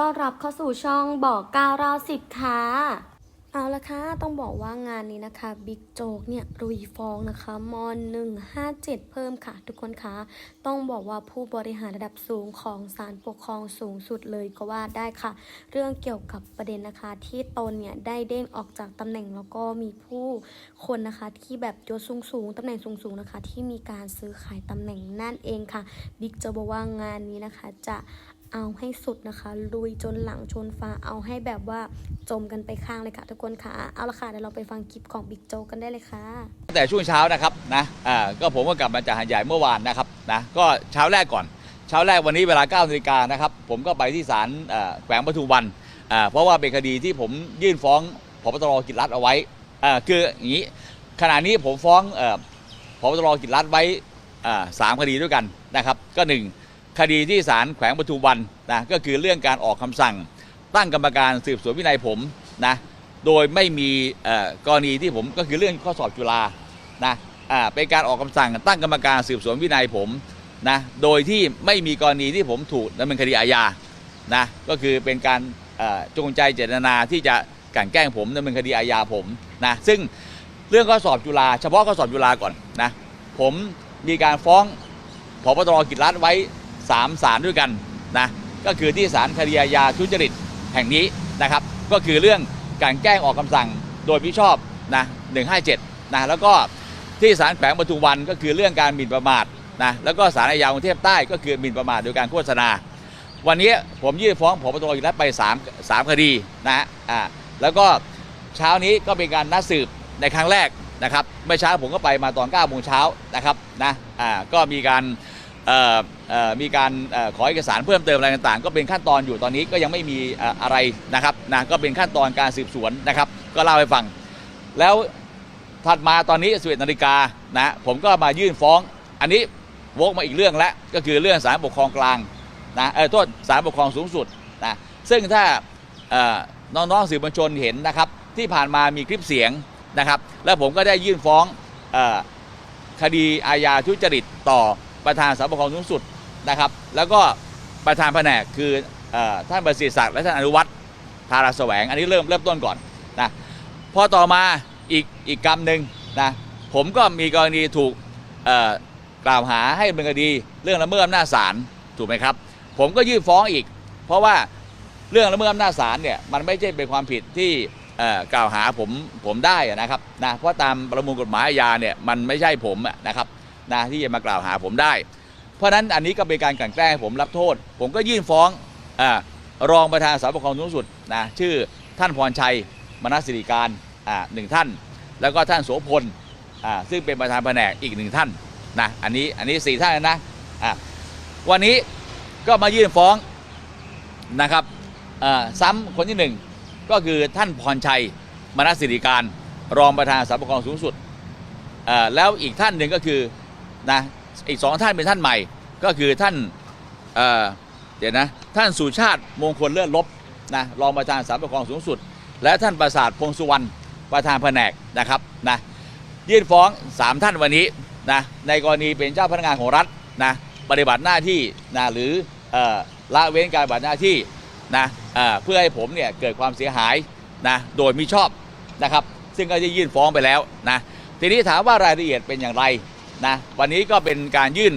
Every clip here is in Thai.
ต้อนรับเข้าสู่ช่องบอกเก้าราวสิบค่ะเอาละค่ะต้องบอกว่างานนี้นะคะบิ๊กโจ๊กเนี่ยรุยฟ้องนะคะม157เจ็ดเพิ่มค่ะ ทุกคนคะต้องบอกว่าผู้บริหารระดับสูงของศาลปกครองสูงสุดเลยก็ว่าได้ค่ะ เรื่องเกี่ยวกับประเด็นนะคะ ที่ตนเนี่ยได้เด้งออกจากตำแหน่งแล้วก็มีผู้คนนะคะที่แบบยศสูงสูงๆตำแหน่งสูงสูงๆนะคะ ที่มีการซื้อขายตำแหน่งนั่นเองค่ะบิ๊กโจ๊กบอกว่างานนี้นะคะจะ เอาให้สุดนะคะ ลุยจนหลังชนฟ้าเอาให้แบบว่าจมกันไปข้างเลยค่ะ ทุกคนค่ะ เอาละค่ะเดี๋ยวเราไปฟังคลิปของบิ๊กโจกันได้เลยค่ะ ตั้งแต่ช่วงเช้านะครับนะอ่าก็ผมก็กลับมาจากหาดใหญ่เมื่อวานนะครับนะก็เช้าแรกก่อน เช้าแรกวันนี้เวลา9นาฬิกานะครับผมก็ไปที่ศาลเอ่อแขวงปทุมวันอ่าเพราะว่าเป็นคดีที่ผมยื่นฟ้องพบตรกิจรัฐเอาไว้อ่าคืออย่างนี้ขณะนี้ผมฟ้องเอ่อพบตรกิจรัฐไว้อ่าสามคดีด้วยกันนะครับ ก็หนึ่ง คดีที่ศาลแขวงปทุมวันนะก็คือเรื่องการออกคำสั่ง ตั้งกรรมการสืบสวนวินัยผมนะโดยไม่มีกรณีที่ผมก็คือเรื่องข้อสอบจุฬานะเป็นการออกคำสั่ง ตั้งกรรมการสืบสวนวินัยผมนะโดยที่ไม่มีกรณีที่ผมถูกดำเนินคดีอาญานะก็คือเป็นการจงใจเจตนาที่จะกันแกล้งผมดำเนินคดีอาญาผมนะซึ่งเรื่องข้อสอบจุฬาเฉพาะข้อสอบจุฬาก่อนนะผมมีการฟ้องพบตรกิจรัฐไว้ สามศาลด้วยกันนะก็คือที่ศาลคดีอาญาทุจริตแห่งนี้นะครับ ก็คือเรื่องการแกล้งออกคำสั่งโดยมิชอบนะ157นะแล้วก็ที่ศาลแขวงปทุมวันก็คือเรื่องการหมิ่นประมาทนะแล้วก็ศาลอาญากรุงเทพใต้ก็คือหมิ่นประมาทโดยการโฆษณา วันนี้ผมยื่นฟ้องผบตรอีกแล้วไป3 3คดีนะฮะอ่าแล้วก็เช้านี้ก็เป็นการนัดสืบในครั้งแรกนะครับเมื่อเช้าผมก็ไปมาตอน9โมงเช้านะครับนะอ่าก็มีการ มีการออขอเอกสารเพิ่มเติมอะไรต่างๆ ก็เป็นขั้นตอนอยู่ตอนนี้ก็ยังไม่มีออะไรนะครับนะก็เป็นขั้นตอนการสืบสวนนะครับ ก็เล่าให้ฟัง แล้วถัดมาตอนนี้11นาฬิกานะผมก็มายื่นฟ้อง อันนี้วกมาอีกเรื่องแล้วก็คือเรื่องศาลปกครองกลางนะเออโทษศาลปกครองสูงสุดนะซึ่งถ้าน้องๆสื่อมวลชนเห็นนะครับที่ผ่านมามีคลิปเสียงนะครับ แล้วผมก็ได้ยื่นฟ้องคดีอาญาทุจริตต่อ ประธานสาลปกครองสูงสุดนะครับ แล้วก็ประธานแผนกคืออท่านประสิทธิศักดิ์และท่านอนุวัฒน์ธาราแสวง อันนี้เริ่มเริ่มต้นก่อนนะพอต่อมาอีกอีกกรรมหนึ่งนะผมก็มีกรณีถูกกล่าวหาให้ดำเป็นคดีเรื่องละเมิดอำนาจศาลถูกไหมครับ ผมก็ยื่นฟ้องอีก เพราะว่าเรื่องละเมิดอำนาจศาลเนี่ยมันไม่ใช่เป็นความผิดที่กล่าวหาผมผมได้นะครับนะเพราะตามประมวลกฎหมายอาญาเนี่ยมันไม่ใช่ผมนะครับ นะที่จะมากล่าวหาผมได้ เพราะฉะนั้นอันนี้ก็เป็นการกลั่นแกล้งให้ผมรับโทษ ผมก็ยื่นฟ้องอรองประธานศาปกครองสูงสุดนะชื่อท่านพรชัยมนัสสิริการหนึ่งท่าน แล้วก็ท่านโสพลซึ่งเป็นประธานแผนกอีกหนึ่งท่านนะอันนี้อันนี้สี่ท่านนะวันนี้ก็มายื่นฟ้องนะครับซ้ำคนที่หนึ่งก็คือท่านพรชัยมนัสสิริการ รองประธานศาปกครองสูงสุดแล้วอีกท่านหนึ่งก็คือ นะอีกสองท่านเป็นท่านใหม่ ก็คือท่านเเดี๋ยวนะท่านสุชาติมงคลเลื่อนลบนะรองประธานศาลปกครองสูงสุด และท่านประสาทพงสุวรรณประธานแผนกนะครับนะยื่นฟ้อง 3 ท่านวันนี้นะในกรณีเป็นเจ้าพนักงานของรัฐนะปฏิบัติหน้าที่นะหรือออละเว้นการปฏิบัติหน้าที่นะเเพื่อให้ผมเนี่ยเกิดความเสียหายนะโดยมิชอบนะครับ ซึ่งก็ได้ยื่นฟ้องไปแล้วนะทีนี้ถามว่ารายละเอียดเป็นอย่างไร นะวันนี้ก็เป็นการยื่น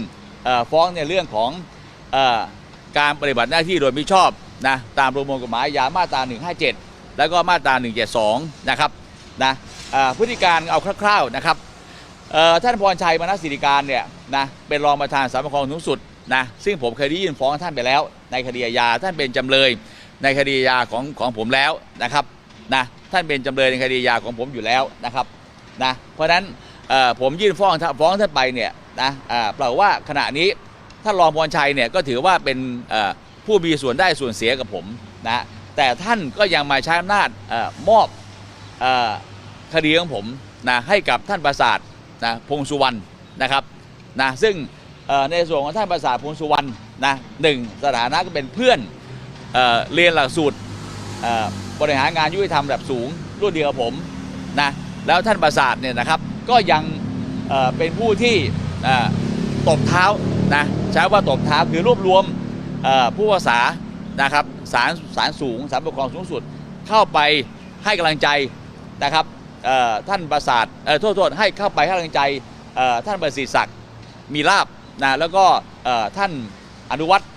ฟ้องในเรื่องของออการปฏิบัติหน้าที่โดยมิชอบนะตามประมวลกฎหมายอามาตรา 157 แล้วก็มาตรา 172 นะครับนะพฤติการเอาคร่าวๆนะครับท่านพรชัยมนัสสิริการเนี่ยนะเป็นรองประธานสาลปกครองสูงสุดนะซึ่งผมเคยได้ยื่นฟ้องท่านไปแล้ว ในคดีอาญาท่านเป็นจำเลย ในคดีอาญาของของผมแล้วนะครับนะท่านเป็นจำเลยในคดีอาญาของผมอยู่แล้วนะครับนะเพราะฉะนั้น ผมยื่นฟ้องฟ้องท่านไปเนี่ยนะอ่าเปล่าว่าขณะนี้ท่านรองพรชัยเนี่ยก็ถือว่าเป็นผู้มีส่วนได้ส่วนเสียกับผมนะแต่ท่านก็ยังมาใช้อำนาจออมอบออคดีของผมนะให้กับท่านประสาทนะพงสุวรรณนะครับนะซึ่งในส่วนของท่านประสาทพงสุวรรณนะหนึ่งสถานะก็เป็นเพื่อนเออเรียนหลักสูตรบริหารงานยุติธรรมระดับสูงรุ่นเดียวกับผมนะแล้วท่านประสาทเนี่ยนะครับ ก็ยังเเป็นผู้ที่ตบเท้านะใช้ว่าตบเท้าคือรวบรวมผู้ภาษานะครับศาลศาลสูงศาลปกครองสูงสุดเข้าไปให้กำลังใจนะครับท่านประสาทโทษโทษให้เข้าไปให้กำลังใจท่านประสิทธิ์ศักดิ์มีลาบนะแล้วก็ท่านอนุวัฒน์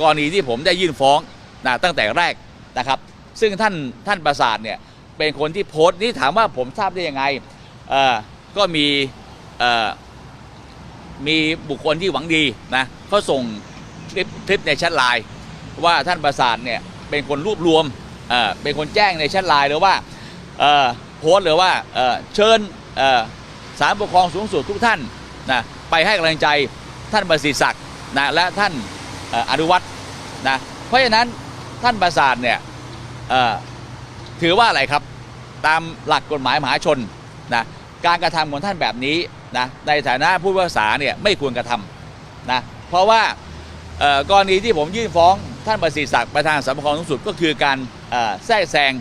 กรณีที่ผมได้ยื่นฟ้องนะตั้งแต่แรกนะครับ ซึ่งท่านท่านประสาทเนี่ยเป็นคนที่โพสต์นี่ถามว่าผมทราบได้ยังไง ก็มีมีบุคคลที่หวังดีนะเขาส่งคลิปคลิปในแชทไลน์ว่าท่านประสาทเนี่ยเป็นคนรวบรวมเป็นคนแจ้งในแชทไลน์หรือว่าโพสต์หรือว่าเชิญเอ่อศาลปกครองสูงสุดทุกท่านนะไปให้กำลังใจท่านประสิทธิ์ศักดิ์นะและท่านออนุวัฒน์นะเพราะฉะนั้นท่านประสาทเนี่ยถือว่าอะไรครับตามหลักกฎหมายมหาชนนะ การกระทำของท่านแบบนี้นะในฐานะผู้พิพากษาเนี่ยไม่ควรกระทำนะเพราะว่ากรณีที่ผมยื่นฟ้องท่านประสิทธิ์ศักดิ์ประธานสำนักงานสูงสุดก็คือการแทรกแซง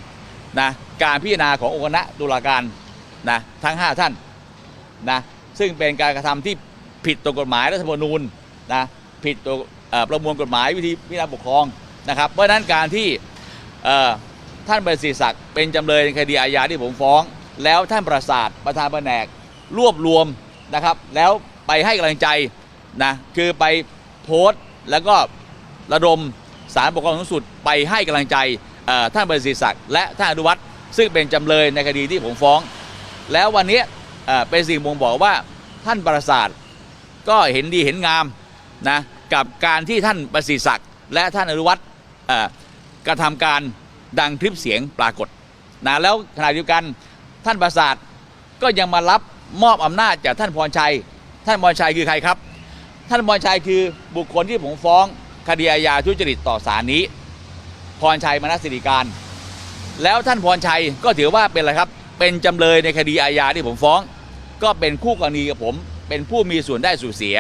นะการพิจารณาขององค์คณะตุลาการนะทั้ง 5 ท่านนะซึ่งเป็นการกระทำที่ผิดต่อกฎหมายรัฐธรรมนูญนะผิดต่อประมวลกฎหมายวิธีพิจารณาปกครองนะครับเพราะนั้นการที่ท่านประสิทธิ์ศักดิ์เป็นจำเลยในคดีอาญาที่ผมฟ้อง แล้วท่านประสาทประธานแผนกรวบรวมนะครับ แล้วไปให้กำลังใจนะคือไปโพสต์แล้วก็ระดมสารปกครองสูงสุดไปให้กำลังใจท่านประสิทธิศักดิ์และท่านอนุวัฒน์ซึ่งเป็นจำเลยในคดีที่ผมฟ้อง แล้ววันนี้เป็นสิ่งบ่งบอกว่าท่านประสาทก็เห็นดีเห็นงามนะกับการที่ท่านประสิทธิศักดิ์และท่านอนุวัฒน์กระทำการดังคลิปเสียงปรากฏนะแล้วขณะเดียวกัน ท่านประสาทก็ยังมารับมอบอำนาจจากท่านพรชัย ท่านพรชัยคือใครครับ ท่านพรชัยคือบุคคลที่ผมฟ้องคดีอาญาทุจริตต่อศาลนี้ พรชัยมนัสสิริการ แล้วท่านพรชัยก็ถือว่าเป็นอะไรครับ เป็นจำเลยในคดีอาญาที่ผมฟ้อง ก็เป็นคู่กรณีกับผม เป็นผู้มีส่วนได้ส่วนเสีย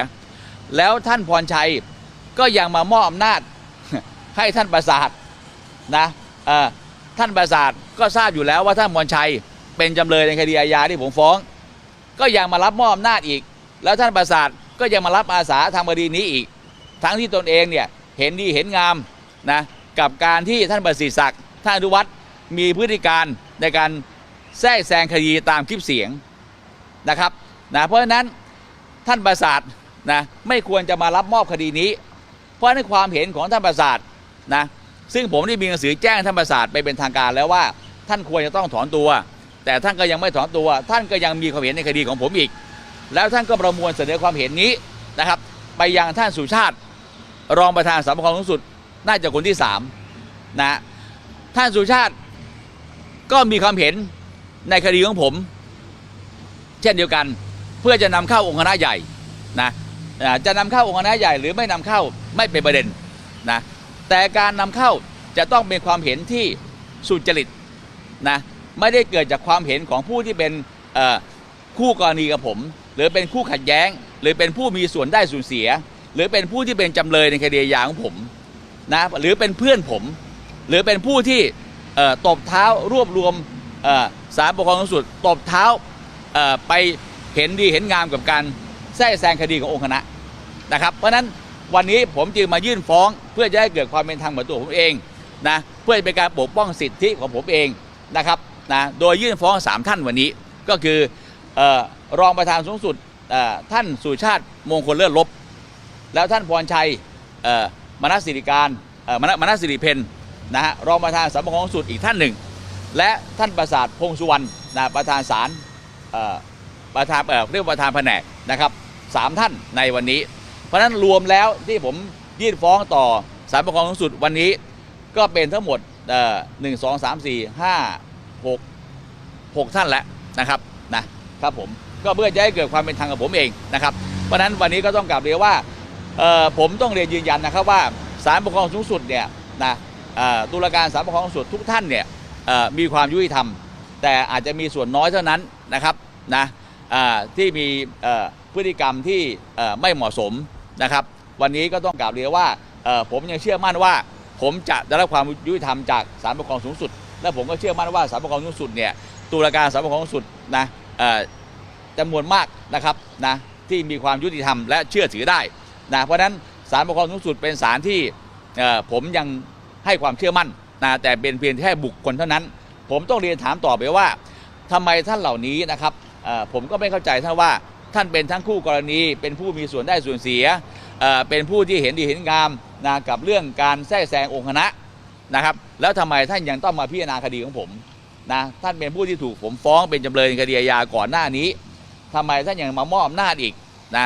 แล้วท่านพรชัยก็ยังมามอบอำนาจให้ท่านประสาทนะท่านประสาทก็ทราบอยู่แล้วว่าท่านมรชัย เป็นจำเลยในคดีอาญาที่ผมฟ้อง ก็ยังมารับมอบอำนาจอีก แล้วท่านประสาทก็ยังมารับอาสาทำคดีนี้อีก ทั้งที่ตนเองเนี่ยเห็นดีเห็นงามนะกับการที่ท่านประสิทธิ์ศักดิ์ท่านอนุวัฒน์มีพฤติการในการแทรกแซงคดีตามคลิปเสียงนะครับนะเพราะฉะนั้นท่านประสาทนะไม่ควรจะมารับมอบคดีนี้ เพราะในความเห็นของท่านประสาทนะซึ่งผมได้มีหนังสือแจ้งท่านประสาทไปเป็นทางการแล้วว่า ท่านควรจะต้องถอนตัว แต่ท่านก็ยังไม่ถอนตัว ท่านก็ยังมีความเห็นในคดีของผมอีก แล้วท่านก็ประมวลเสนอความเห็นนี้นะครับ ไปยังท่านสุชาติ รองประธานสามัครสูงสุด น่าจะคนที่สามนะท่านสุชาติก็มีความเห็นในคดีของผม เช่นเดียวกัน เพื่อจะนำเข้าองค์คณะใหญ่นะจะนำเข้าองค์คณะใหญ่หรือไม่นำเข้าไม่เป็นประเด็นนะแต่การนำเข้าจะต้องเป็นความเห็นที่สุจริตนะ ไม่ได้เกิดจากความเห็นของผู้ที่เป็นคู่กรณีกับผม หรือเป็นคู่ขัดแย้ง หรือเป็นผู้มีส่วนได้ส่วนเสีย หรือเป็นผู้ที่เป็นจำเลยในคดีอาของผมนะหรือเป็นเพื่อนผม หรือเป็นผู้ที่ตบเท้ารวบรวมสารปกครองสูงสุดตบเท้าไปเห็นดีเห็นงามกับการแทรกแซงคดีขององค์คณะนะครับ เพราะฉะนั้นวันนี้ผมจึงมายื่นฟ้องเพื่อจะให้เกิดความเป็นธรรมกับตัวผมเองนะเพื่อเป็นการปกป้องสิทธิของผมเองนะครับ นะโดยยื่นฟ้องสามท่านวันนี้ ก็คืออรองประธานสูงสุดท่านสุชาติมงคลเลิศลบ แล้วท่านพรชัยมนัสสิริการมนัสมนัสสิริเพนนะฮะรองประธานสำนักงานสูงสุดอีกท่านหนึ่ง และท่านประสาทพงษ์สุวรรณนะประธานศาลประธานเอ่อเรียกประธานแผนกนะครับสามท่านในวันนี้ เพราะฉะนั้นรวมแล้วที่ผมยื่นฟ้องต่อศาลปกครองสูงสุดวันนี้ ก็เป็นทั้งหมดหนึ่งสองสามสี่ห้า หกหกท่านแล้วนะครับนะครับผมก็เพื่อจะให้เกิดความเป็นธรรมกับผมเองนะครับเพราะนั้นวันนี้ก็ต้องกลับเรียนว่าผมต้องเรียนยืนยันนะครับว่าศาลปกครองสูงสุดเนี่ยนะตุลาการศาลปกครองสูงสุดทุกท่านเนี่ยมีความยุติธรรม แต่อาจจะมีส่วนน้อยเท่านั้นนะครับนะที่มีพฤติกรรมที่ไม่เหมาะสมนะครับ วันนี้ก็ต้องกล่าวเรียนว่าผมยังเชื่อมั่นว่า ผมจะได้รับความยุติธรรมจากศาลปกครองสูงสุด และผมก็เชื่อมั่นว่าศาลปกครองสูงสุดเนี่ยตุลาการศาลปกครองสูงสุดนะเอ่อจำนวนมากนะครับนะที่มีความยุติธรรมและเชื่อถือได้นะเพราะฉะนั้นศาลปกครองสูงสุดเป็นศาลที่ผมยังให้ความเชื่อมั่นนะแต่เป็นเพียงแค่บุคคลเท่านั้น ผมต้องเรียนถามต่อไปว่าทำไมท่านเหล่านี้นะครับผมก็ไม่เข้าใจท่านว่าท่านเป็นทั้งคู่กรณี เป็นผู้มีส่วนได้ส่วนเสียเอ่อเป็นผู้ที่เห็นดีเห็นงามนะกับเรื่องการแทรกแซงองค์คณะนะครับ แล้วทำไมท่านยังต้องมาพิจารณาคดีของผมนะท่านเป็นผู้ที่ถูกผมฟ้องเป็นจำเลยในคดีอาญาก่อนหน้านี้ทำไมท่านยังมามอบอำนาจอีกนะ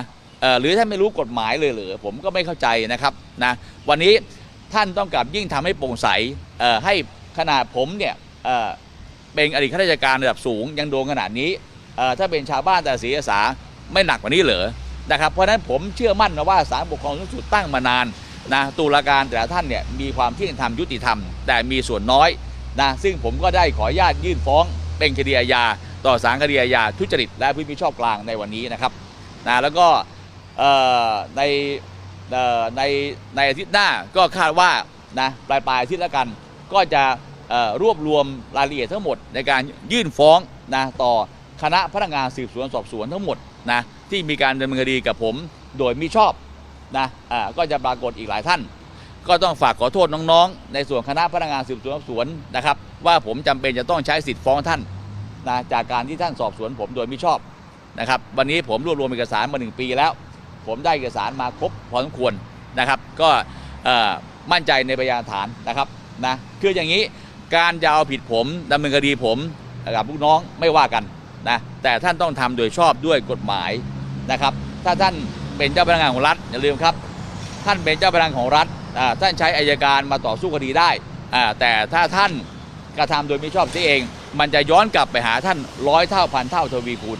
หรือท่านไม่รู้กฎหมายเลยหรือผมก็ไม่เข้าใจนะครับนะวันนี้ท่านต้องกลับยิ่งทำให้โปร่งใสให้ขนาดผมเนี่ยเเป็นอดีตข้าราชการระดับสูงยังโดนขนาดนี้ถ้าเป็นชาวบ้านแต่ศีรษาไม่หนักกว่านี้เหรอนะครับเพราะฉะนั้นผมเชื่อมั่นนะว่าศาลปกครองสูงสุดตั้งมานาน นะตุลาการแต่ละท่านเนี่ยมีความเที่ยงธรรมยุติธรรม แต่มีส่วนน้อยนะซึ่งผมก็ได้ขออนุญาตยื่นฟ้องเป็นคดีอาญาต่อศาลคดีอาญาทุจริต และผู้มีชอบกลางในวันนี้นะครับนะแล้วก็ในในในอาทิตย์หน้าก็คาดว่านะปลายปลายๆอาทิตย์แล้วกัน ก็จะรวบรวมรายละเอียดทั้งหมดในการยื่นฟ้องนะต่อคณะพนักงานสืบสวนสอบสวนทั้งหมดนะที่มีการดำเนินคดีกับผมโดยมิชอบ นะอ่าก็จะปรากฏอีกหลายท่าน ก็ต้องฝากขอโทษน้องๆ ในส่วนคณะพนักงานสืบสวนสอบสวนนะครับ ว่าผมจำเป็นจะต้องใช้สิทธิ์ฟ้องท่านนะจากการที่ท่านสอบสวนผมโดยมิชอบนะครับวันนี้ผมรวบรวมเอกสารมาหนึ่งปีแล้ว ผมได้เอกสารมาครบพอสมควรนะครับ ก็มั่นใจในพยานฐานนะครับนะคืออย่างนี้การจะเอาผิดผมดำเนินคดีผมกับลูกน้องไม่ว่ากันนะแต่ท่านต้องทำโดยชอบด้วยกฎหมายนะครับ ถ้าท่าน เป็นเจ้าพนักงานของรัฐอย่าลืมครับ ท่านเป็นเจ้าพนักงานของรัฐท่านใช้อายการมาต่อสู้คดีได้แต่ถ้าท่านกระทำโดยไม่ชอบเสียเอง มันจะย้อนกลับไปหาท่านร้อยเท่าพันเท่าทวีคูณ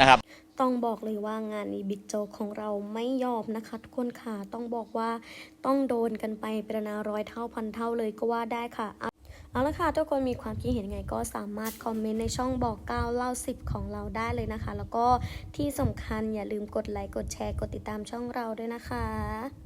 นะครับต้องบอกเลยว่างานนี้บิ๊กโจของเราไม่ยอมนะคะ ทุกคนค่ะต้องบอกว่าต้องโดนกันไปเป็นนาร้อยเท่าพันเท่าเลยก็ว่าได้ค่ะ เอาละค่ะทุกคนมีความคิดเห็นไงก็สามารถคอมเมนต์ในช่องบอกเก้าเล่าสิบของเราได้เลยนะคะ แล้วก็ที่สำคัญอย่าลืมกดไลค์กดแชร์กดติดตามช่องเราด้วยนะคะ